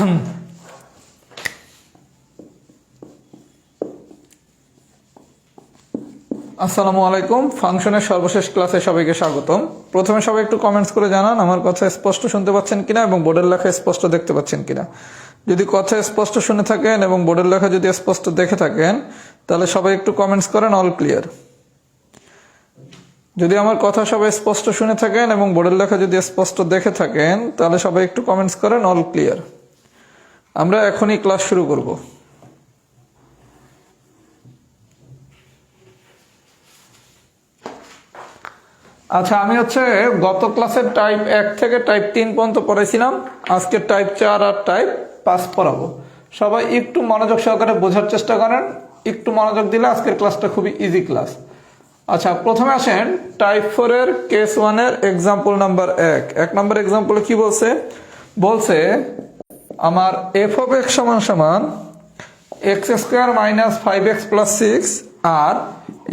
আসসালামু আলাইকুম। ফাংশনের সর্বশেষ ক্লাসে সবাইকে স্বাগতম। প্রথমে সবাই একটু কমেন্টস করে জানান, আমার কথা স্পষ্ট শুনতে পাচ্ছেন কিনা এবং বোর্ডের লেখা স্পষ্ট দেখতে পাচ্ছেন কিনা। যদি কথা স্পষ্ট শুনে থাকেন এবং বোর্ডের লেখা যদি স্পষ্ট দেখে থাকেন, তাহলে সবাই একটু কমেন্টস করেন অল ক্লিয়ার যদি আমার কথা সবাই স্পষ্ট শুনে থাকেন এবং বোর্ডের লেখা যদি স্পষ্ট দেখে থাকেন, তাহলে সবাই একটু কমেন্টস করেন অল ক্লিয়ার আমরা এখনই ক্লাস শুরু করব। আচ্ছা আমি হচ্ছে গত ক্লাসের টাইপ এক থেকে টাইপ তিন পর্যন্ত পড়াইছিলাম আজকে টাইপ চার আর টাইপ পাঁচ পড়াবো। সবাই একটু মনোযোগ সহকারে বোঝার চেষ্টা করেন। একটু মনোযোগ দিলে আজকের ক্লাসটা খুবই ইজি ক্লাস আচ্ছা প্রথমে আসেন টাইপ ফোরের কেস ওয়ানের এক্সাম্পল নাম্বার এক। এক নম্বর এক্সাম্পলে কি বলছে? বলছে আমার এফ অফ এক্স সমান সমান x square minus five x plus six R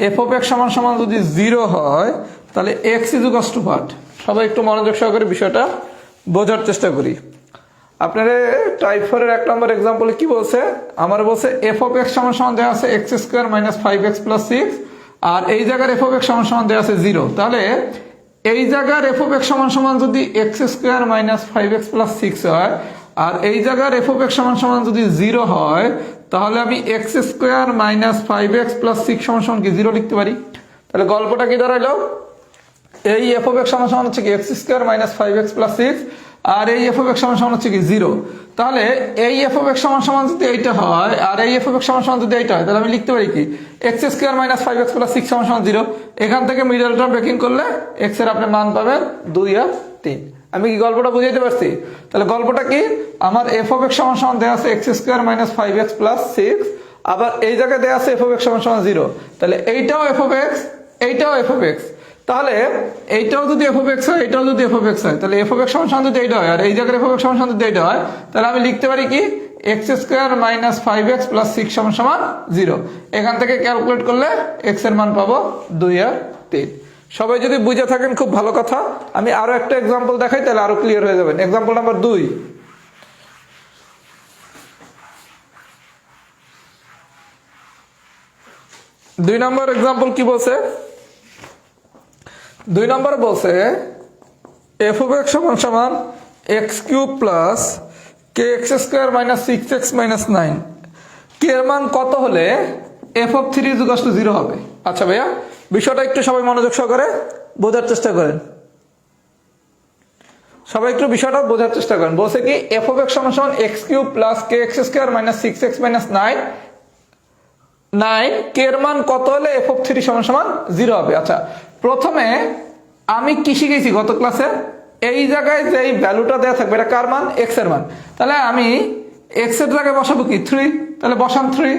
F of x সমান সমান যদি জিরো হয়, তাহলে এক্স ইজুকাস টু হোয়াট সবাই একটু মনোযোগ সহকারে বিষয়টা বোঝার চেষ্টা করি। আপনার টাইপ ফোরের এক নম্বর এক্সাম্পলে কি বলছে? আমার বলছে এফ অফ এক্স সমান সমান দেওয়া আছে x square minus five x plus six আর এই জায়গার এফ অফ এক্স সমান সমান দেওয়া আছে জিরো তাহলে এই জায়গার এফ অফ এক্স সমান সমান যদি x square minus five x plus six হয় আর এই জায়গার এফ অফ এক্স সমান সমান যদি জিরো হয়, তাহলে আমি x square minus five x plus six সমান সমান কি জিরো লিখতে পারি? তাহলে গল্পটা কি দাঁড়াইলো? এই এফ অফ এক্স সমান সমান হচ্ছে কি x square minus five x plus six আর এই এফ অফ এক্স সমান সমান হচ্ছে কি জিরো তাহলে এই এফ অফ এক্স সমান সমান যদি এইটা হয়, আর এই এফ অফ এক্স সমান সমান যদি এইটা হয়, তাহলে আমি লিখতে পারি কি? X square minus five x plus six সমান সমান জিরো এখান থেকে মিডল টার্ম ব্রেকিং করলে এক্সের আপনি মান পাবেন দুই আর তিন। আমি কি গল্পটা বুঝাইতে পারছি? তাহলে গল্পটা কি? আমার এফ অফ এক্স সমান সমান দেওয়া আছে x square minus five x plus six আবার এই জায়গায় দেওয়া আছে এফ অফ এক্স সমান সমান জিরো তাহলে এইটাও এফ অফ এক্স এইটাও এফ অফ এক্স তাহলে এইটাও যদি এফ অফ এক্স হয় এটাও যদি এফ অফ এক্স হয়, তাহলে এফ অফ এক্স সমান সমান যদি এইটা হয়, আর এই জায়গায় এফ অফ এক্স সমান সমান যদি এইটা হয়, তাহলে আমি লিখতে পারি কি? X square minus five x plus six সমান সমান জিরো এখান থেকে ক্যালকুলেট করলে এক্সের মান পাবো দুই আর তিন। সবাই যদি বুঝে থাকেন খুব ভালো কথা, আমি আরও একটা এক্সাম্পল দেখাই, তাহলে আরও ক্লিয়ার হয়ে যাবেন। এক্সাম্পল নাম্বার দুই। দুই নম্বর এক্সাম্পল কি বলছে? দুই নম্বর বলছে এফ এক্স সমান সমান x cube plus k x square minus six x minus nine k এর মান কত হলে এফ অফ থ্রি জিরো হবে? আচ্ছা ভাইয়া বিষয়টা একটু সবাই মনোযোগ সহকারে বোঝার চেষ্টা করেন। সবাই একটু বিষয়টা বোঝার চেষ্টা করেন। বলছে কি এফ অফ এক্স সমান সমান x cube plus k x square minus six x minus nine nine k এর মান কত হলে এফ অফ থ্রি সমান সমান জিরো হবে? আচ্ছা প্রথমে আমি কি শিখেছি গত ক্লাসে এই জায়গায় যে ভ্যালুটা দেওয়া থাকবে, এটা কার মান? এক্সের মান। তাহলে আমি এক্সের জায়গায় বসাবো কি? থ্রি তাহলে বসান থ্রি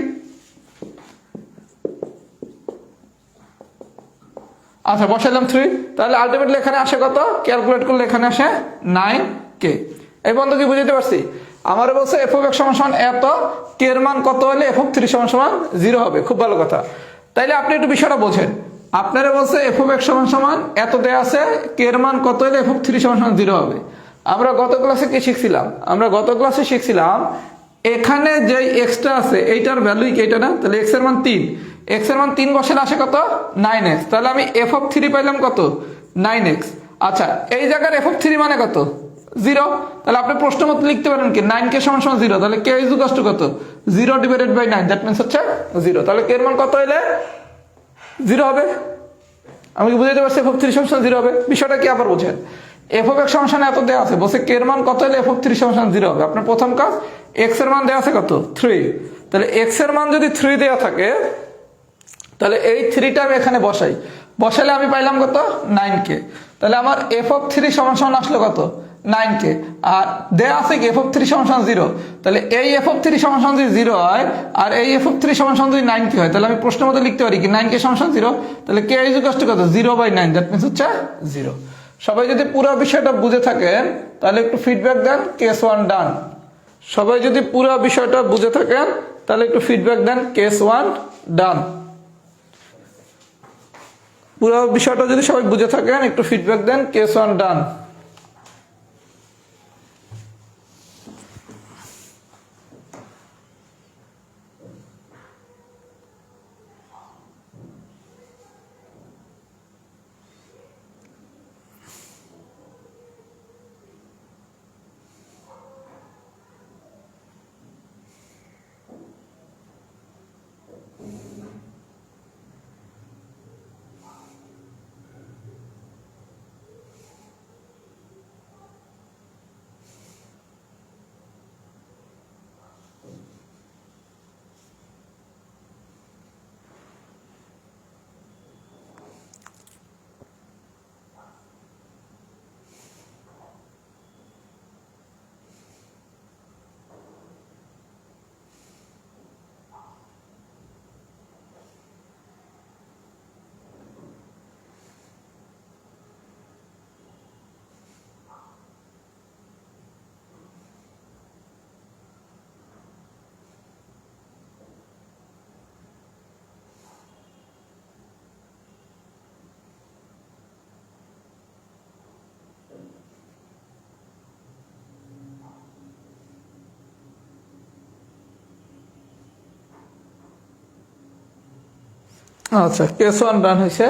আচ্ছা বসাইলাম থ্রি তাহলে আলটিমেটলি এখানে আসে কত? ক্যালকুলেট করলে এখানে আসে নাইন কে এই বন্ধু কি বুঝতে পারছি? আমার বলছে এফ এক্স সমান সমান এত কে এর মান কত হলে এফ থ্রি সমান সমান জিরো হবে? খুব ভালো কথা। তাইলে আপনি একটু বিষয়টা বোঝেন। আপনারা বলছে এফ এক্স সমান সমান এত দেয়া আছে কে এর মান কত হলে এফ থ্রি সমান সমান জিরো হবে? আমরা গত ক্লাসে কি শিখছিলাম? আমরা গত ক্লাসে শিখছিলাম, এখানে যে এক্সটা আছে, এইটার ভ্যালুই কি? এটা না? তাহলে এক্সের মান তিন। এক্সের মান তিন বসালে আসে কত? নাইন এক্স তাহলে আমি এফ অফ থ্রি পাইলাম কত? নাইন এক্স আচ্ছা এই জায়গার এফ অফ থ্রি মানে কত? জিরো তাহলে আপনি প্রশ্ন মতো লিখতে পারেন কি? নাইন কে সমান সমান জিরো তাহলে কে ইজ কষ্ট কত? Zero divided by nine that means হচ্ছে জিরো তাহলে কে এর মান কত হইলে? জিরো হবে। আমি কি বুঝাইতে পারছি? এফ অফ থ্রি সমান জিরো হবে। বিষয়টা কি আবার বোঝেন? এফ অফ এক্স সমান এত দেওয়া আছে। বলছে কে এর মান কত হলে এফ অফ থ্রি সমান জিরো হবে? আপনার প্রথম কাজ এক্সের মান দেওয়া আছে কত? থ্রি তাহলে এক্সের মান যদি থ্রি দেওয়া থাকে তাহলে এই থ্রিটা আমি এখানে বসাই। বসালে আমি পাইলাম কত? নাইন কে তাহলে আমার এফ অফ থ্রি সমান সমান আসলো কত? নাইন কে আর দেয়া আছে কি? এফ অফ থ্রি সমান সমান জিরো তাহলে এই এফ অফ থ্রি সমান সমান যদি জিরো হয়, আর এই এফ অফ থ্রি সমান সমান যদি নাইন কে হয়, তাহলে আমি প্রশ্ন মতো লিখতে পারি কি? নাইন কে সমান সমান জিরো তাহলে কে ইজ কষ্ট কত? Zero by nine that means হচ্ছে জিরো সবাই যদি পুরো বিষয়টা বুঝে থাকেন, তাহলে একটু ফিডব্যাক দেন কেস ওয়ান ডান সবাই যদি পুরো বিষয়টা বুঝে থাকেন, তাহলে একটু ফিডব্যাক দেন কেস ওয়ান ডান পুরো বিষয়টা যদি সবাই বুঝে থাকেন একটু ফিডব্যাক দেন কেস ওয়ান ডান আচ্ছা কেস ওয়ান ডান হয়েছে।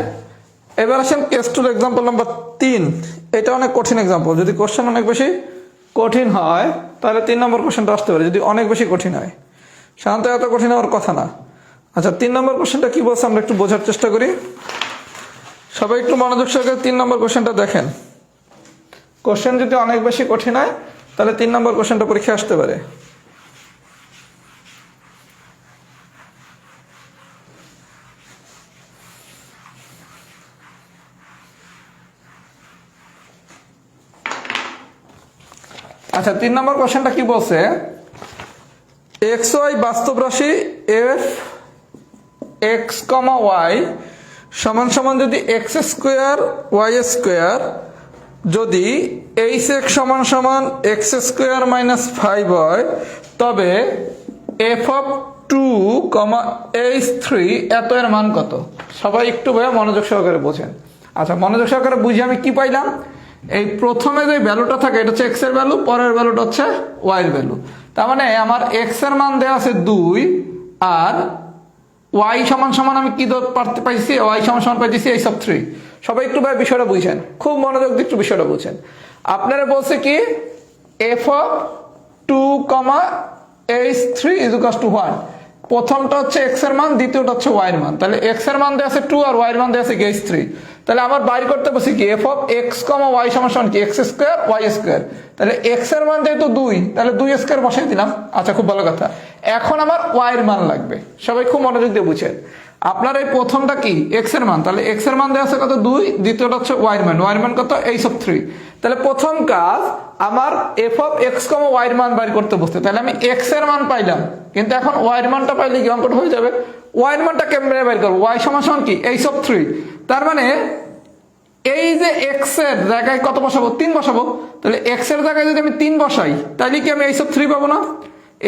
এবার আসেন কেস টুর এক্সাম্পল নাম্বার তিন। এটা অনেক কঠিন এক্সাম্পল যদি কোশ্চেন অনেক বেশি কঠিন হয়, তাহলে তিন নম্বর কোশ্চেনটা আসতে পারে। যদি অনেক বেশি কঠিন হয়। সাধারণত এত কঠিন হওয়ার কথা না। আচ্ছা তিন নম্বর কোশ্চেনটা কি বলছে আমরা একটু বোঝার চেষ্টা করি। সবাই একটু মনোযোগ সহকারে তিন নম্বর কোশ্চেনটা দেখেন। কোশ্চেন যদি অনেক বেশি কঠিন হয়, তাহলে তিন নম্বর কোশ্চেনটা পরীক্ষা আসতে পারে। আচ্ছা তিন নম্বর কোশ্চেনটা কি বলছে? এক্স ওয়াই বাস্তব রাশি এফ এক্স কমা ওয়াই সমান সমান যদি এক্স স্কোয়ার ওয়াই স্কোয়ার যদি এইচ এক্স সমান সমান এক্স স্কোয়ার মাইনাস ফাইভ হয়, তবে f of two comma h three এত এর মান কত? সবাই একটু ভাইয়া মনোযোগ সহকারে বোঝেন। আচ্ছা মনোযোগ সহকারে বুঝে আমি কি পাইলাম? এই প্রথমে যে ভ্যালুটা থাকে, এটা হচ্ছে এক্সের ভ্যালু পরের ভ্যালুটা হচ্ছে ওয়াই এর ভ্যালু তার মানে আমার এক্সের মান দেওয়া আছে দুই, আর ওয়াই সমান সমান আমি কি পারতে পাইছি? ওয়াই সমান সমান পাইতেছি এই সব থ্রি সবাই একটু ভাই বিষয়টা বুঝছেন খুব মনোযোগ দিয়ে একটু বিষয়টা বুঝছেন আপনারা বলছে কি f of two comma h three ইজুকাস to one প্রথমটা হচ্ছে এক্সের মান, দ্বিতীয়টা হচ্ছে ওয়াই এর মান। তাহলে এক্সের মান দেওয়া আছে টু আর ওয়াই এর মান দেওয়া আছে এইচ থ্রি তাহলে আমার বাইর করতে বসে কি? F of x comma y সমান কি? এক্স স্কোয়ার ওয়াই স্কোয়ার তাহলে এক্সের মান যেহেতু দুই, তাহলে দুই স্কোয়ার বসাই দিলাম। আচ্ছা খুব ভালো কথা। এখন আমার ওয়াই এর মান লাগবে। সবাই খুব মনোযোগ দিয়ে বুঝেন। আপনার এই প্রথমটা কি? এক্সের মান। তাহলে এক্সের মান দেওয়া আছে কত? দুই। দ্বিতীয়টা হচ্ছে ওয়াই এর মান। ওয়াই এর মান কত? এই সব থ্রি তাহলে প্রথম কাজ, আমার f of x comma y এর মান বাইর করতে বসতে। তাহলে আমি এক্সের মান পাইলাম। কিন্তু এখন ওয়াই এর মানটা পাইলে কি অঙ্কটা হয়ে যাবে? ওয়াই এর মানটা কেমনে বাইর করব। ওয়াই সমান সমান কি? এই সব থ্রি তার মানে এই যে এক্সের জায়গায় কত বসাবো? তিন বসাবো। তাহলে এক্সের জায়গায় যদি আমি তিন বসাই, তাহলে কি আমি এইসব থ্রি পাবো না?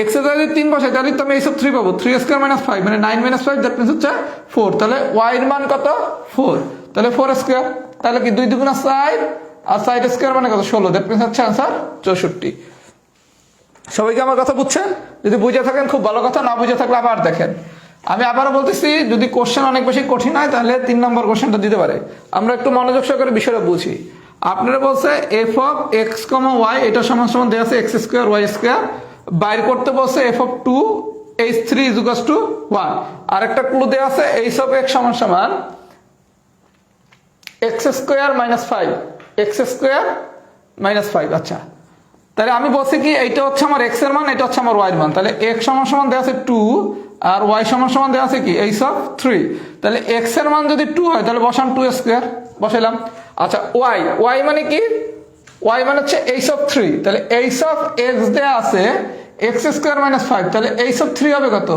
এক্সের জায়গায় যদি তিন বসাই, তাহলে তো আমি এইসব থ্রি পাবো। থ্রি স্কোয়ার মাইনাস ফাইভ মানে nine minus five that means হচ্ছে ফোর তাহলে ওয়াই এর মান কত? ফোর তাহলে ফোর স্কোয়ার তাহলে কি দুই দুগুণা সাইড আর সাইড স্কোয়ার মানে কত? ষোলো। দ্যাট মিনস হচ্ছে আনসার চৌষট্টি। সবাইকে আমার কথা বুঝছেন? যদি বুঝে থাকেন, খুব ভালো কথা। না বুঝে থাকলে আবার দেখেন। আমি আবারও বলতেছি, যদি কোশ্চেন অনেক বেশি কঠিন হয়, তাহলে তিন নম্বর কোশ্চেনটা দিতে পারে। আমরা একটু মনোযোগ সহকারে বিষয়টা বুঝি। আপনারা বলছে f of x comma y এটা সমান সমান দেওয়া আছে এক্স স্কোয়ার ওয়াই স্কোয়ার বাইর করতে বলছে f of two h three ইজুকাস to one আর একটা ক্লু দেওয়া আছে এইচ অফ এক্স সমান সমান x square minus five x square minus five আচ্ছা। তাহলে আমি বলছি কি, এইটা হচ্ছে আমার এক্সের মান, এটা হচ্ছে আমার ওয়াই এর মান। তাহলে এক্স সমান সমান দেওয়া আছে টু আর ওয়াই সমান সমান দেওয়া আছে কি? এই সব থ্রি তাহলে এক্সের মান যদি টু হয়, তাহলে বসান টু স্কোয়ার বসাইলাম। আচ্ছা ওয়াই ওয়াই মানে কি? ওয়াই মানে হচ্ছে এই সব থ্রি তাহলে এইস অফ এক্স দেওয়া আছে এক্স স্কোয়ার মাইনাস ফাইভ তাহলে এই সব থ্রি হবে কত?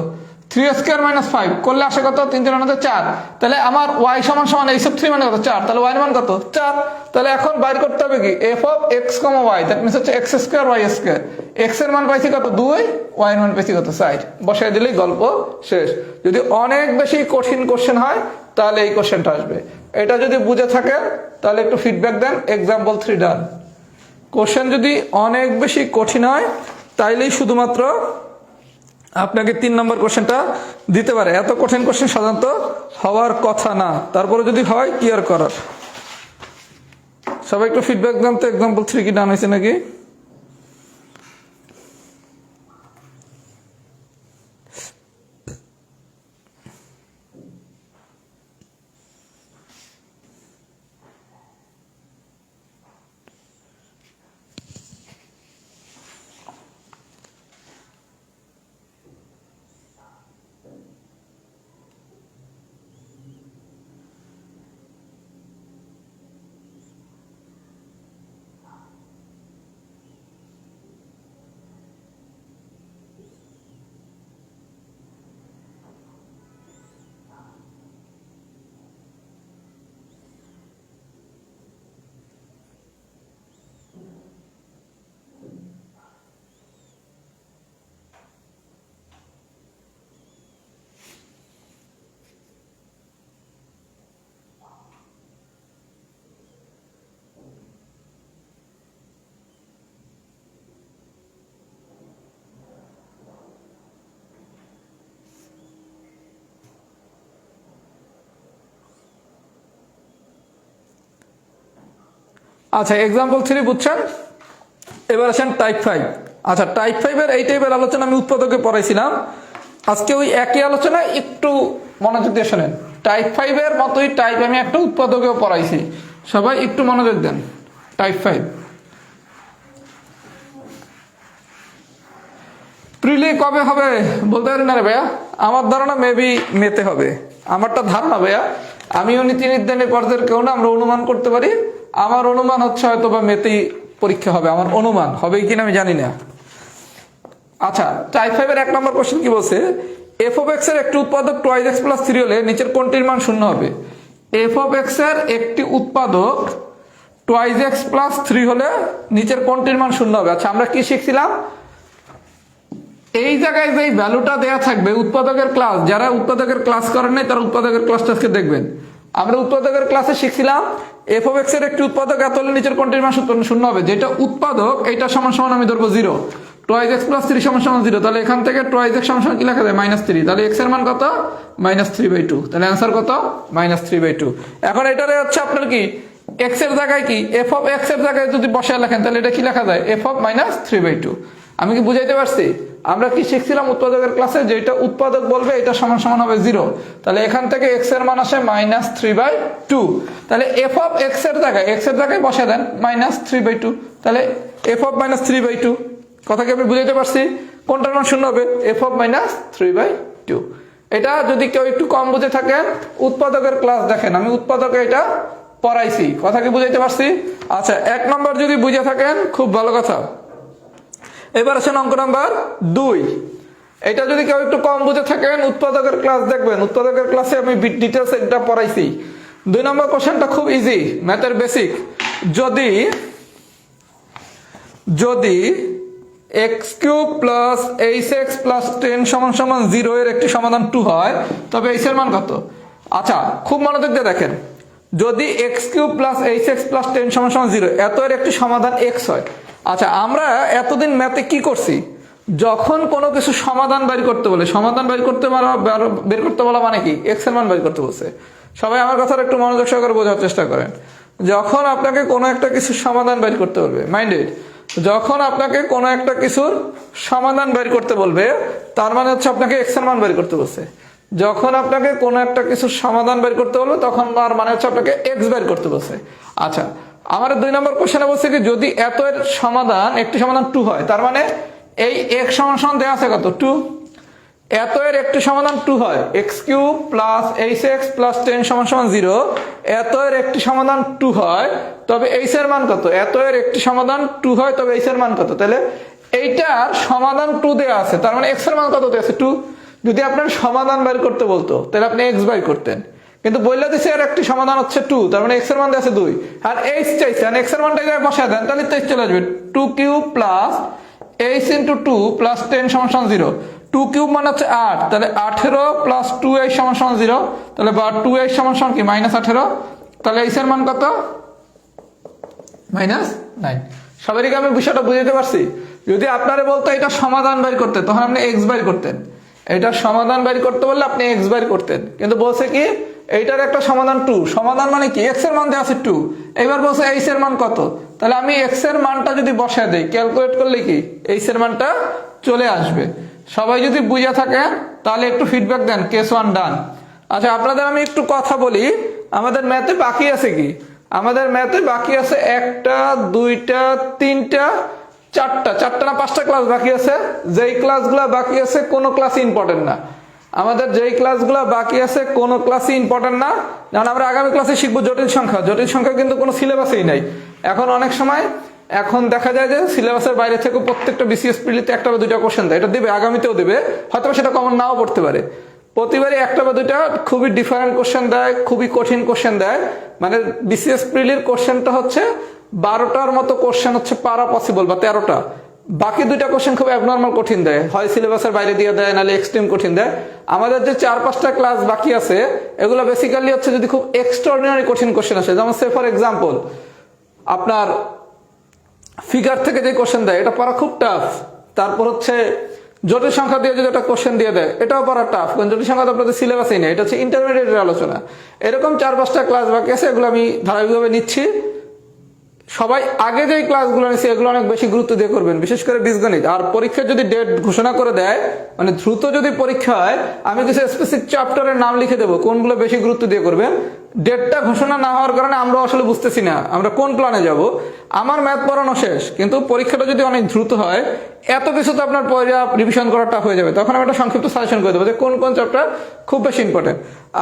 থ্রি স্কোয়ার মাইনাস ফাইভ করলে আসে কত? তিন তিন আনাতে চার। তাহলে আমার ওয়াই সমান সমান এইসব থ্রি মানে কত? চার। তাহলে ওয়াই মান কত? চার। তাহলে এখন বাইর করতে হবে কি? F of x comma y that means হচ্ছে এক্স স্কোয়ার ওয়াই স্কোয়ার এক্সের মান পাইছি কত? দুই। ওয়াই এর মান পাইছি কত? সাইড বসাই দিলেই গল্প শেষ। যদি অনেক বেশি কঠিন কোশ্চেন হয়, তাহলে এই কোশ্চেনটা আসবে। এটা যদি বুঝে থাকেন, তাহলে একটু ফিডব্যাক দেন। এক্সাম্পল থ্রি ডান কোশ্চেন যদি অনেক বেশি কঠিন হয়, তাইলেই শুধুমাত্র আপনাকে তিন নম্বর কোশ্চেনটা দিতে পারে। এত কঠিন কোশ্চেন সাধারণত হওয়ার কথা না। তারপরে যদি হয়, কি আর করার? সবাই একটু ফিডব্যাক দেন তো এক্সাম্পল থ্রি কি ডান হয়েছে নাকি? আচ্ছা এক্সাম্পল থ্রি বুঝছেন? এবার আসেন টাইপ ফাইভ আচ্ছা টাইপ ফাইভের এই টাইপের আলোচনা আমি উৎপাদকে পড়াইছিলাম। আজকে ওই একই আলোচনা একটু মনোযোগ দিয়ে শোনেন। টাইপ ফাইভের মতোই টাইপ আমি একটা উৎপাদকেও পড়াইছি। সবাই একটু মনোযোগ দেন। টাইপ ফাইভ প্রিলি কবে হবে? বলতে পারি না রে ভাইয়া। আমার ধারণা মেবি মেতে হবে। আমারটা ধারণা ভাইয়া। আমিও নীতি নির্ধারণের পর্যায়ের কেউ না, আমরা অনুমান করতে পারি। আমার অনুমান হচ্ছে হয়তো বা মেতেই পরীক্ষা হবে, আমার অনুমান, হবে কিনা আমি জানি না। আচ্ছা টাইপ ফাইভের এক নম্বর কোশ্চেন কি বলছে? এফ অফ এক্সের একটি উৎপাদক টুয়াইজ এক্স প্লাস থ্রি হলে নিচের কোনটির মান শূন্য হবে? এফ অফ এক্সের একটি উৎপাদক টুয়াইজ এক্স প্লাস থ্রি হলে নিচের কোনটির মান শূন্য হবে? আচ্ছা আমরা কি শিখছিলাম? এই জায়গায় যে ভ্যালুটা দেয়া থাকবে, উৎপাদকের ক্লাস যারা উৎপাদকের ক্লাস করেন নাই, তারা উৎপাদকের ক্লাসটা আজকে দেখবেন। আমরা উৎপাদকের ক্লাসে শিখছিলাম এফ অফ এক্সের একটি উৎপাদক এত হলে নিচের কোনটির মান শূন্য- হবে। যেটা উৎপাদক, এটা সমান সমান আমি ধরবো zero. Twice x plus three সমান সমান জিরো। তাহলে এখান থেকে টোয়াইজ এক্স সমান কি লেখা যায়? মাইনাস থ্রি তাহলে এক্সের মান কত? মাইনাস থ্রি বাই টু তাহলে অ্যান্সার কত? মাইনাস থ্রি বাই টু এখন এটারে হচ্ছে আপনার কি? এক্সের জায়গায় কি? এফ অফ এক্সের জায়গায় যদি বসায় লেখেন, তাহলে এটা কি লেখা যায়? F of minus three by two আমি কি বুঝাইতে পারছি? আমরা কি শিখছিলাম উৎপাদকের ক্লাসে যেটা উৎপাদক বলবে, এটা সমান সমান হবে জিরো তাহলে এখান থেকে এক্সের মান আসে মাইনাস থ্রি বাই টু তাহলে এফ অফ এক্সের জায়গায় এক্সের জায়গায় বসে দেন মাইনাস থ্রি বাই টু তাহলে f of minus three by two কথা কি আমি বুঝাইতে পারছি? কোনটার মান শূন্য হবে? F of minus three by two এটা যদি কেউ একটু কম বুঝে থাকেন, উৎপাদকের ক্লাস দেখেন, আমি উৎপাদকে এটা পড়াইছি কথা কি বুঝাইতে পারছি? আচ্ছা এক নম্বর যদি বুঝে থাকেন, খুব ভালো কথা। এবার আসেন অঙ্ক নাম্বার দুই। এটা যদি কেউ একটু কম বুঝে থাকেন, উৎপাদকের ক্লাস দেখবেন। উৎপাদকের ক্লাসে আমি ডিটেলস এটা পড়াইছি। দুই নম্বর কোশ্চেনটা খুব ইজি ম্যাথের বেসিক যদি যদি x cube plus h x plus ten সমান সমান জিরো এর একটি সমাধান টু হয়, তবে এইচ এর মান কত? আচ্ছা খুব মনোযোগ দিয়ে দেখেন। যদি x cube plus h x plus ten সমান সমান জিরো এত এর একটি সমাধান এক্স হয় আচ্ছা আমরা এতদিন ম্যাথে কি করছি? যখন কোনো কিছু সমাধান বের করতে বলে, সমাধান বের করতে বের করতে বলা মানে কি? এক্সের মান বের করতে বলছে। সবাই আমার কথাটা একটু মনোযোগ সহকারে বোঝার চেষ্টা করেন। যখন আপনাকে কোনো একটা কিছুর সমাধান বের করতে বলবে মাইন্ডেড যখন আপনাকে কোনো একটা কিছুর সমাধান বের করতে বলবে, তার মানে হচ্ছে আপনাকে এক্সের মান বের করতে বলছে। যখন আপনাকে কোনো একটা কিছুর সমাধান বের করতে বলবে, তখন তার মানে হচ্ছে আপনাকে এক্স বের করতে বলছে। আচ্ছা আমার দুই নম্বর কোশ্চেনে বলছে কি, যদি এত এর সমাধান, একটি সমাধান টু হয়, তার মানে এই এক্স সমান সমান দেওয়া আছে কত? টু এত এর একটি সমাধান টু হয় x cube plus h x plus ten সমান সমান জিরো এত এর একটি সমাধান টু হয়, তবে এইচ এর মান কত? এত এর একটি সমাধান টু হয়, তবে এইচ এর মান কত? তাহলে এইটার সমাধান টু দেওয়া আছে, তার মানে এক্সের মান কত দেওয়া আছে? টু যদি আপনার সমাধান বের করতে বলতো, তাহলে আপনি এক্স বাই করতেন। কিন্তু বললে দিছে এর একটি সমাধান হচ্ছে টু তার মানে এক্সের মান আছে দুই। আর এইচ চাইছে এক্সের মানটা বসায় দেন, তাহলে তো চলে আসবে। Two cube plus h into two plus ten সমান জিরো টু কিউব মানে হচ্ছে আট, তাহলে আঠেরো প্লাস টু এইচ সমান সমান জিরো তাহলে বা টু এইচ সমান সমান কি মাইনাস আঠেরো? তাহলে এইচ এর মান কত? মাইনাস নাইন সবাইকে আমি বিষয়টা বুঝতে পারছি? যদি আপনারা বলতো এটা সমাধান বাইর করতে, তখন আপনি এক্স বাইর করতেন। এটা সমাধান বাইর করতে বললে আপনি এক্স বাইর করতেন। কিন্তু বলছে কি এইটার একটা সমাধান টু সমাধান মানে কি? এক্সের মান দেওয়া আছে টু এবার বলছে এইচ এর মান কত? তাহলে আমি এক্সের মানটা যদি বসায় দেই ক্যালকুলেট করলে কি? এইচ এর মানটা চলে আসবে। সবাই যদি বুঝে থাকে, তাহলে একটু ফিডব্যাক দেন কেস ওয়ান ডান আচ্ছা আপনাদের আমি একটু কথা বলি। আমাদের ম্যাথে বাকি আছে কি? আমাদের ম্যাথে বাকি আছে একটা, দুইটা, তিনটা, চারটা। চারটা না পাঁচটা ক্লাস বাকি আছে? যেই ক্লাসগুলো বাকি আছে, কোনো ক্লাস ইম্পর্টেন্ট না। আমাদের যেই ক্লাসগুলো বাকি আছে, কোনো ক্লাসই ইম্পর্টেন্ট না। যেমন আমরা আগামী ক্লাসে শিখব জটিল সংখ্যা। জটিল সংখ্যা কিন্তু কোনো সিলেবাসেই নাই। এখন অনেক সময়, এখন দেখা যায় যে সিলেবাসের বাইরে থেকে প্রত্যেকটা বিসিএস পিলিতে একটা বা দুইটা কোশ্চেন দেয়। এটা দেবে, আগামীতেও দেবে। হয়তো সেটা কমন নাও পড়তে পারে। প্রতিবারই একটা বা দুইটা খুবই ডিফারেন্ট কোশ্চেন দেয়, খুবই কঠিন কোশ্চেন দেয়। মানে বিসিএস প্রিলির কোশ্চেনটা হচ্ছে বারোটার মতো কোশ্চেন হচ্ছে পারা পসিবল বা তেরোটা। বাকি দুইটা কোশ্চেন খুব অ্যাবনর্মাল কঠিন দেয়। হয় সিলেবাসের বাইরে দিয়ে দেয়, নাহলে এক্সট্রিম কঠিন দেয়। আমাদের যে চার পাঁচটা ক্লাস বাকি আছে, এগুলো বেসিক্যালি হচ্ছে যদি খুব এক্সট্রাঅর্ডিনারি কঠিন কোশ্চেন আসে, যেমন সে ফর এক্সাম্পল আপনার ফিগার থেকে যে কোশ্চেন দেয়, এটা পড়া খুব টাফ তারপর হচ্ছে জটিল সংখ্যা দিয়ে যদি একটা কোশ্চেন দিয়ে দেয়, এটাও পড়া টাফ কারণ জটিল সংখ্যা তো আপনাদের সিলেবাসেই নেই, এটা হচ্ছে ইন্টারমিডিয়েটের আলোচনা। এরকম চার পাঁচটা ক্লাস বাকি আছে, এগুলো আমি ধারাবাহিকভাবে নিচ্ছি। সবাই আগে যেই ক্লাসগুলো নিয়েছে এগুলো অনেক বেশি গুরুত্ব দিয়ে করবেন, বিশেষ করে বীজগণিত। আর পরীক্ষা যদি ডেট ঘোষণা করে দেয় মানে দ্রুত যদি পরীক্ষা হয়, আমি কিছু স্পেসিফিক চ্যাপ্টারের নাম লিখে দেবো, কোনগুলো বেশি গুরুত্ব দিয়ে করবেন। ডেটটা ঘোষণা না হওয়ার কারণে আমরা আসলে বুঝতেছি না, আমরা কোন প্ল্যানে যাব। আমার ম্যাথ পড়ানো শেষ, কিন্তু পরীক্ষাটা যদি অনেক দ্রুত হয়, এত কিছু তো আপনার পয়লা রিভিশন করাটা হয়ে যাবে। তখন আমি একটা সংক্ষিপ্ত সাজেশন করে দেবো যে কোন কোন চ্যাপ্টার খুব বেশি ইম্পর্টেন্ট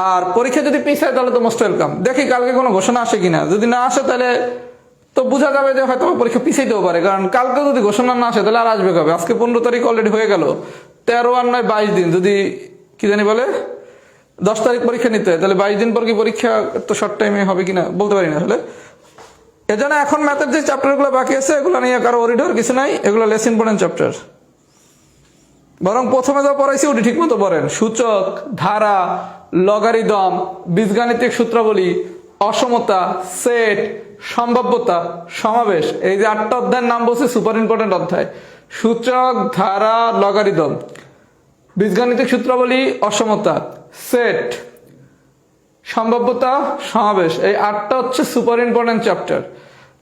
আর পরীক্ষা যদি পিছায় তাহলে তো মোস্ট ওয়েলকাম দেখি কালকে কোনো ঘোষণা আসে কিনা। যদি না আসে, তাহলে তো বোঝা যাবে যে হয়তো পরীক্ষা পিছাইতেও পারে, কারণ কালকে যদি ঘোষণা না আসে তাহলে আর আসবে কবে? আজকে পনেরো তারিখ অলরেডি হয়ে গেল। তেরো আর নয় বাইশ দিন, যদি কি জানি বলে? দশ তারিখ পরীক্ষা নিতে হয়, তাহলে বাইশ দিন পর কি পরীক্ষা তো শর্ট টাইমে হবে কিনা বলতে পারি না আসলে। এজন্য এখন ম্যাথের যে চ্যাপ্টারগুলো বাকি আছে, এগুলো নিয়ে কারও হওয়ার কিছু নাই, এগুলো লেস ইম্পর্টেন্ট চ্যাপ্টার বরং প্রথমে যা পড়াইছি ওটি ঠিক মতো পড়েন। সূচক, ধারা লগারিদম বীজগাণিতিক সূত্রাবলী, অসমতা সেট সম্ভাব্যতা, সমাবেশ, এই যে আটটা অধ্যায়ের নাম বলছে সুপার ইম্পর্টেন্ট অধ্যায়। সূচক, ধারা লগারিদম বীজগাণিতিক সূত্রাবলী, অসমতা সেট সম্ভাব্যতা, সমাবেশ, এই আটটা হচ্ছে সুপার ইম্পর্টেন্ট চ্যাপ্টার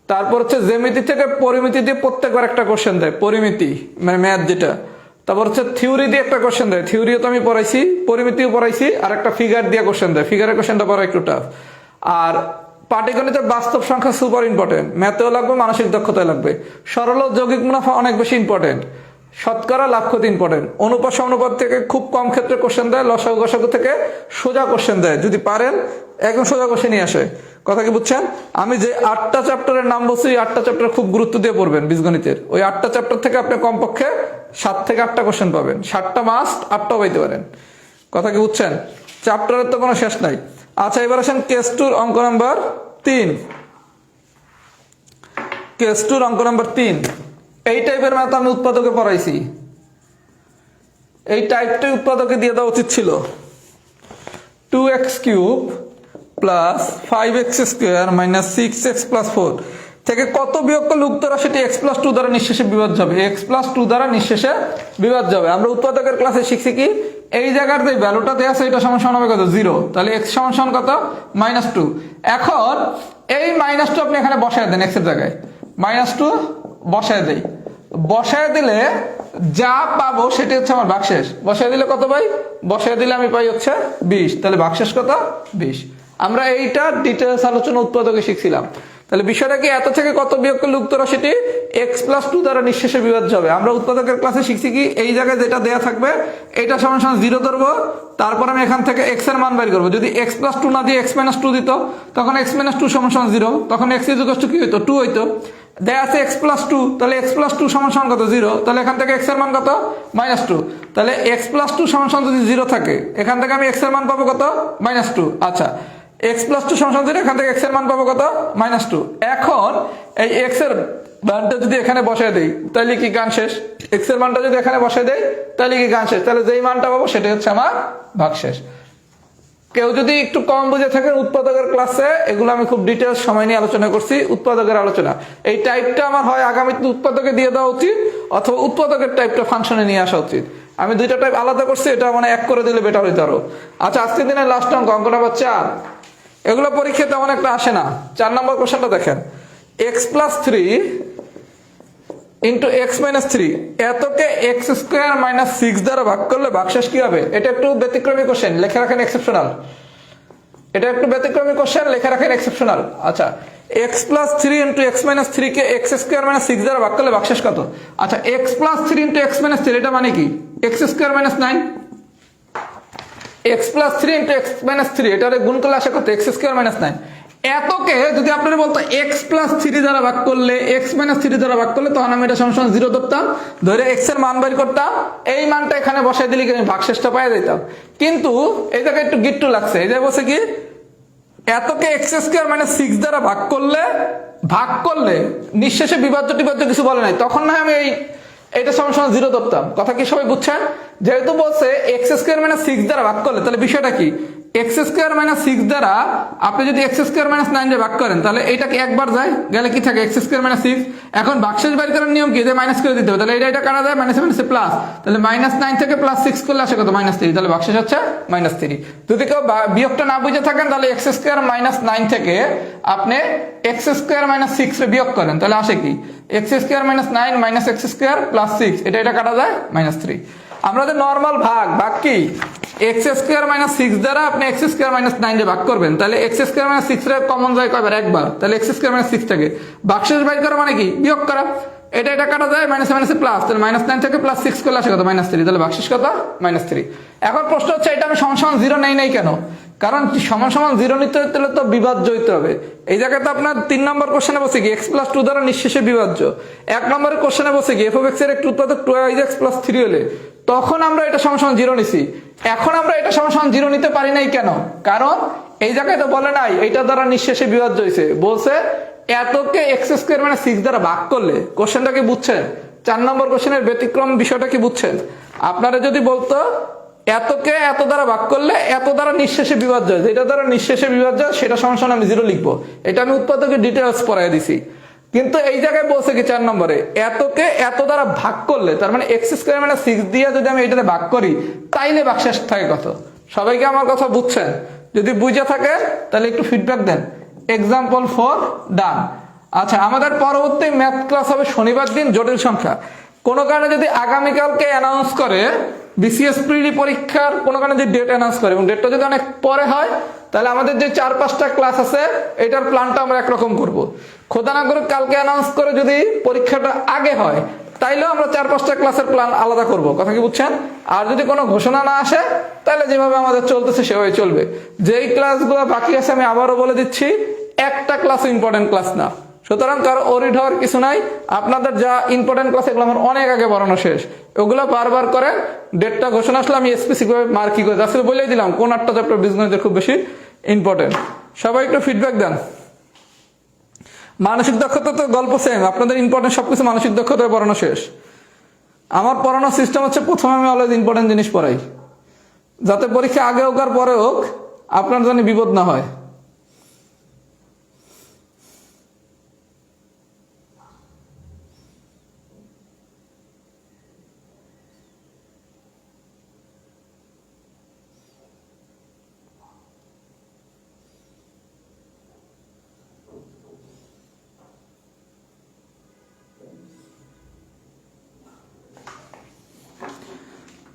তারপর হচ্ছে জ্যামিতি থেকে পরিমিতি দিয়ে প্রত্যেকবার একটা কোশ্চেন দেয়, পরিমিতি মানে ম্যাথ যেটা। তারপর হচ্ছে থিওরি দিয়ে একটা কোশ্চেন দেয় থিওরিও তো আমি পড়াইছি, পরিমিতিও পড়াইছি, আর একটা ফিগার দিয়ে কোশ্চেন দেয়। ফিগারের কোশ্চেনটা পড়া একটু টাফ আর পাটিগণিতের বাস্তব সংখ্যা সুপার ইম্পর্টেন্ট ম্যাথেও লাগবে, মানসিক দক্ষতায় লাগবে। সরল যৌগিক মুনাফা অনেক বেশি ইম্পর্টেন্ট শতকরা লাভ ক্ষতি ইম্পর্টেন্ট অনুপাত অনুপাত থেকে খুব কম ক্ষেত্রে কোশ্চেন দেয়, লসাগু গসাগু থেকে সোজা কোশ্চেন দেয়। যদি পারেন, একদম সোজা কোশ্চেন নিয়ে আসে। কথা কি বুঝছেন? আমি যে আটটা চ্যাপ্টারের নাম বলছি আটটা চ্যাপ্টার খুব গুরুত্ব দিয়ে পড়বেন বীজগণিতের। ওই আটটা চ্যাপ্টার থেকে আপনি কমপক্ষে সাত থেকে আটটা কোশ্চেন পাবেন। সাতটা মাস্ট আটটাও পাইতে পারেন। কথা কি বুঝছেন? চ্যাপ্টারের তো কোনো শেষ নাই। আচ্ছা এবার আসেন কেস টুর অঙ্ক নাম্বার তিন। কেস টুর অঙ্ক নাম্বার তিন। এই টাইপের ম্যাথ আমি উৎপাদকে পড়াইছি। এই টাইপটাই উৎপাদকে দিয়ে দেওয়া উচিত ছিল। Two x cube plus five x square minus six x plus four থেকে কত বিয়োগ করলে উক্ত রাশিটি এক্স প্লাস টু দ্বারা নিঃশেষে বিভাজ্য যাবে এক্স প্লাস টু দ্বারা নিঃশেষে বিভাজ্য যাবে আমরা উৎপাদকের ক্লাসে শিখছি কি? এই জায়গার যে ভ্যালুটা দেওয়া আছে, এটা সমান সমান হবে কত? জিরো তাহলে এক্স সমান সমান কত? মাইনাস টু এখন এই মাইনাস টু আপনি এখানে বসায় দেন এক্সের জায়গায়। মাইনাস টু বসায় দেই। বসায় দিলে যা পাবো সেটি হচ্ছে আমার ভাগশেষ বসায় দিলে কত পাই? বসায় দিলে আমি পাই হচ্ছে বিশ। তাহলে ভাগশেষ কত? বিশ। আমরা এইটা ডিটেলস আলোচনা উৎপাদকে শিখছিলাম। তাহলে বিষয়টা কি, এত থেকে কত বিয়োগ করলে উক্ত রাশিটি? এক্স প্লাস টু দ্বারা নিঃশেষে বিভাজ্য হবে। আমরা উৎপাদকের ক্লাসে শিখছি কি, এই জায়গায় যেটা দেয়া থাকবে, এটা সমান সমান জিরো ধরবো, তারপর আমি এখান থেকে এক্সের মান বের করব। যদি এক্স প্লাস টু না দিয়ে এক্স মাইনাস টু দিত, তখন এক্স মাইনাস টু সমান সমান জিরো তখন এক্স টু কি হইতো? টু হইতো। দেয়া আছে এক্স প্লাস টু তাহলে এক্স প্লাস টু সমান সমান কত? জিরো তাহলে এখান থেকে এক্সের মান কত? মাইনাস টু তাহলে এক্স প্লাস টু সমান সমান যদি জিরো থাকে, এখান থেকে আমি এক্সের মান পাবো কত? মাইনাস টু আচ্ছা। এক্স প্লাস টু সমান জিরো এখান থেকে এক্সের মান পাবো কত? মাইনাস টু এখন এই এক্সের মানটা যদি এখানে বসায় দেই, তাহলে কি গান শেষ? এক্সের মানটা যদি এখানে বসায় দেই, তাহলে কি গান শেষ? তাহলে যেই মানটা পাবো, সেটাই হচ্ছে আমার ভাগ শেষ। কেউ যদি একটু কম বুঝে থাকেন, উৎপাদকের ক্লাসে এগুলো আমি খুব ডিটেলস সময় নিয়ে আলোচনা করছি, উৎপাদকের আলোচনা। এই টাইপটা আমার হয় আগামীতে উৎপাদকে দিয়ে দেওয়া উচিত, অথবা উৎপাদকের টাইপটা ফাংশনে নিয়ে আসা উচিত। আমি দুইটা টাইপ আলাদা করছি, এটা মানে এক করে দিলে বেটার হইতে আরও। আচ্ছা আজকের দিনের লাস্ট অঙ্ক অঙ্ক নাম্বার চার। এগুলো পরীক্ষা তেমন একটা আসে না। চার নম্বর কোশ্চেনটা দেখেন। X plus three into x minus three এতকে x square minus six দ্বারা ভাগ করলে ভাগশেষ কি হবে? এটা একটু ব্যতিক্রমী কোশ্চেন লেখা রাখেন এক্সেপশনাল এটা একটু ব্যতিক্রমী কোশ্চেন লেখা রাখেন এক্সেপশনাল আচ্ছা x plus three into x minus three কে এক্স স্কোয়ার মাইনাস সিক্স দ্বারা ভাগ করলে ভাগশেষ কত? আচ্ছা x plus three into x minus three এটা মানে কি? X square minus nine x plus three into x minus three এটার গুণ করলে আসে কত এক্স স্কোয়ার মাইনাস নাইন এতকে যদি আপনারা বলতো এক্স প্লাস থ্রি দ্বারা ভাগ করলে এক্স মাইনাস থ্রি দ্বারা ভাগ করলে, তখন আমি এটা সমান জিরো ধরতাম। ধরে এক্সের মান বের করতাম। এই মানটা এখানে বসাই দিলে আমি ভাগশেষটা পাই দিতাম কিন্তু এই জায়গায় একটু গিট্টু লাগছে। এই জায়গায় বসে কি, এতকে এক্স স্কোয়ার মানে সিক্স দ্বারা ভাগ করলে ভাগ করলে নিঃশেষে বিভাজ্য টিভাজ্য কিছু বলে নাই। তখন না আমি এই এটা সমান জিরো ধরতাম। কথা কি সবাই বুঝছেন? যেহেতু বলছে এক্স স্কোয়ার মাইনাস সিক্স দ্বারা ভাগ করলে, তাহলে বিষয়টা কি? এক্স স্কোয়ার মাইনাস সিক্স দ্বারা আপনি যদি এক্স স্কোয়ার মাইনাস নাইন ভাগ করেন, তাহলে এটাকে একবার যায়? গেলে কি থাকে? এক্স স্কোয়ার মাইনাস সিক্স এখন বাক্সেস বাইর করার নিয়ম কি? যে মাইনাস করে দিতে হবে। তাহলে এটা এটা কাটা যায় মাইনাস মাইনাসে প্লাস তাহলে মাইনাস নাইন থেকে প্লাস সিক্স করলে আসে কত? মাইনাস থ্রি তাহলে বাক্সেস হচ্ছে মাইনাস থ্রি যদি কেউ বিয়োগটা না বুঝে থাকেন, তাহলে এক্স স্কোয়ার মাইনাস নাইন থেকে আপনি এক্স স্কোয়ার মাইনাস সিক্স বিয়োগ করেন। তাহলে আসে কি? X square minus nine minus x square plus six এটা এটা কাটা যায় মাইনাস থ্রি আমাদের নর্মাল ভাগ ভাগ কি? এক্স স্কোয়ার মাইনাস সিক্স দ্বারা আপনি এক্স স্কোয়ার মাইনাস নাইন দিয়ে ভাগ করবেন। তাহলে এক্স স্কোয়ার মাইনাস সিক্স এর কমন যায় কয়বার? একবার। তাহলে এক্স স্কোয়ার মাইনাস সিক্স থেকে। বাক্সেস বাইর করা মানে কি? বিয়োগ করা। এটা এটা কাটা যায় মাইনাস মাইনাসে প্লাস তাহলে মাইনাস নাইন থেকে প্লাস সিক্স করলে আসে কত? মাইনাস থ্রি তাহলে বাক্সেস কত? মাইনাস থ্রি এখন প্রশ্ন হচ্ছে, এটা আমি সমান সমান জিরো নেই নাই কেন? কারণ সমান সমান জিরো নিতে হলে তো বিভাজ্য হইতে হবে। এই জায়গায় তো আপনার তিন নম্বর কোশ্চেনে বসে কি এক্স প্লাস টু দ্বারা নিঃশেষে বিভাজ্য। এক নম্বরের কোশ্চেনে বসে কি এফ এক্সের একটু উৎপাদক টু এক্স প্লাস থ্রি হলে তখন আমরা এটা সমান জিরো নিছি। এখন আমরা এটা সমান জিরো নিতে পারি নাই কেন? কারণ এই জায়গায় তো বলে নাই এইটা দ্বারা নিঃশেষে বিভাজ্য হয়েছে বলছে, এতকে এক্স স্কোয়ার মানে সিক্স দ্বারা ভাগ করলে কোশ্চেনটা কি বুঝছেন? চার নম্বর কোশ্চেনের ব্যতিক্রম বিষয়টা কি বুঝছেন? আপনারা যদি বলতো, এতকে এত দ্বারা ভাগ করলে এত দ্বারা নিঃশেষে বিভাজ্য যেটা দ্বারা নিঃশেষে বিভাজ্য সেটা সমান আমি জিরো লিখব। এটা আমি উৎপাদকের ডিটেলস পড়াই দিছি। কিন্তু এই জায়গায় বলছে কি চার নম্বরে, এতকে এত দ্বারা ভাগ করলে, তার মানে এক্স স্কোয়ার মানে সিক্স দিয়ে যদি আমি এটাতে ভাগ করি, তাইলে বাকশেষ থাকে কত? সবাইকে আমার কথা বুঝছেন? যদি বুঝে থাকে, তাহলে একটু ফিডব্যাক দেন। এক্সাম্পল ফর ডান আচ্ছা আমাদের পরবর্তী ম্যাথ ক্লাস হবে শনিবার দিন, জটিল সংখ্যা। কোনো কারণে যদি আগামীকালকে অ্যানাউন্স করে বিসিএস প্রিলি পরীক্ষার কোনো কারণে যদি ডেট অ্যানাউন্স করে, এবং ডেটটা যদি অনেক পরে হয়, তাহলে আমাদের যে চার পাঁচটা ক্লাস আছে, এটার প্ল্যানটা আমরা একরকম করব। খোদা না করে কালকে অ্যানাউন্স করে যদি পরীক্ষাটা আগে হয়, তাইলেও আমরা চার পাঁচটা ক্লাসের প্ল্যান আলাদা করব। কথা কি বুঝছেন? আর যদি কোনো ঘোষণা না আসে, তাহলে যেভাবে আমাদের চলতেছে, সেভাবে চলবে। যেই ক্লাসগুলো বাকি আছে, আমি আবারও বলে দিচ্ছি, একটা ক্লাস ইম্পর্টেন্ট ক্লাস না। সুতরাং কারও ওরিড হওয়ার কিছু নাই। আপনাদের যা ইম্পর্টেন্ট ক্লাস এগুলো আমার অনেক আগে পড়ানো শেষ। ওগুলো বারবার করে ডেটটা ঘোষণা আসলে আমি স্পেসিফিক ভাবে মার্কি করে আসলে বলেই দিলাম, কোন আটটা চ্যাপ্টার বিজনেসের খুব বেশি ইম্পর্টেন্ট সবাই একটু ফিডব্যাক দেন। মানসিক দক্ষতা তো গল্প সেম আপনাদের ইম্পর্টেন্ট সবকিছু মানসিক দক্ষতায় পড়ানো শেষ। আমার পড়ানোর সিস্টেম হচ্ছে প্রথমে আমি অলওয়েজ ইম্পর্টেন্ট জিনিস পড়াই। যাতে পরীক্ষা আগে হোক আর পরে হোক, আপনার জন্য বিপদ না হয়।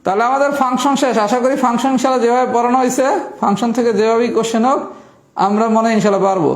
তাহলে আমাদের ফাংশন শেষ। আশা করি ফাংশন ইনশাল্লাহ যেভাবে পড়ানো হয়েছে ফাংশন থেকে যেভাবেই কোশ্চেন হোক, আমরা মনে ইনশাল্লাহ পারব।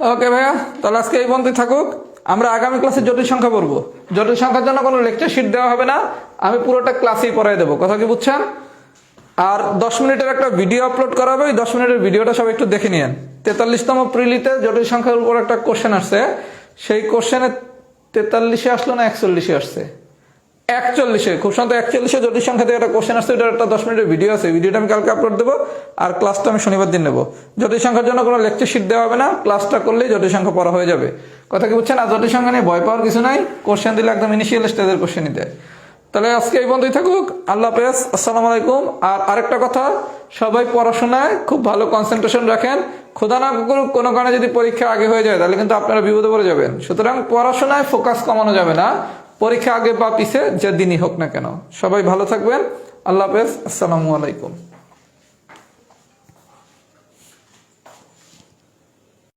ওকে ভাইয়া, তাহলে আজকে এই পর্যন্তই থাকুক। আমরা আগামী ক্লাসে জটিল সংখ্যা পড়ব। জটিল সংখ্যার জন্য কোনো লেকচার শিট দেওয়া হবে না। আমি পুরোটা ক্লাসেই পড়াই দেবো। কথা কি বুঝছেন? আর দশ মিনিটের একটা ভিডিও আপলোড করা হবে। ওই দশ মিনিটের ভিডিওটা সব একটু দেখে নিয়েন। তেতাল্লিশতম প্রিলিতে জটিল সংখ্যার উপর একটা কোশ্চেন আসছে। সেই কোশ্চেনে তেতাল্লিশে আসলো না একচল্লিশে আসছে? একচল্লিশে, খুব সম্ভবত একচল্লিশে জটিল সংখ্যা থেকে একটা কোশ্চেন আসছে একটা দশ মিনিটের ভিডিও আছে ভিডিওটা আমি কালকে আপলোড দেবো, আর ক্লাসটা আমি শনিবার দিন নেব। সংখ্যার জন্য কোনো লেকচার শিট দেওয়া হবে না ক্লাসটা করলেই সংখ্যা পড়া হয়ে যাবে। কথা কি বুঝছেন? আর সংখ্যা নিয়ে ভয় পাওয়ার কিছু নাই কোশ্চেন দিলে একদম ইনিশিয়াল স্টেজের তাহলে আজকে এই বন্ধুই থাকুক, আল্লাহ হাফেজ, আসসালামু আলাইকুম। আর আরেকটা কথা, সবাই পড়াশোনায় খুব ভালো কনসেন্ট্রেশন রাখেন। খোদা না করুক, কোনো কারণে যদি পরীক্ষা আগে হয়ে যায়, তাহলে কিন্তু আপনারা বিপদে পড়ে যাবেন। সুতরাং পড়াশোনায় ফোকাস কমানো যাবে না। পরীক্ষা আগে বা পিছে যেদিনই হোক না কেন। সবাই ভালো থাকবেন। আল্লাহ হাফেজ। আসসালামু আলাইকুম।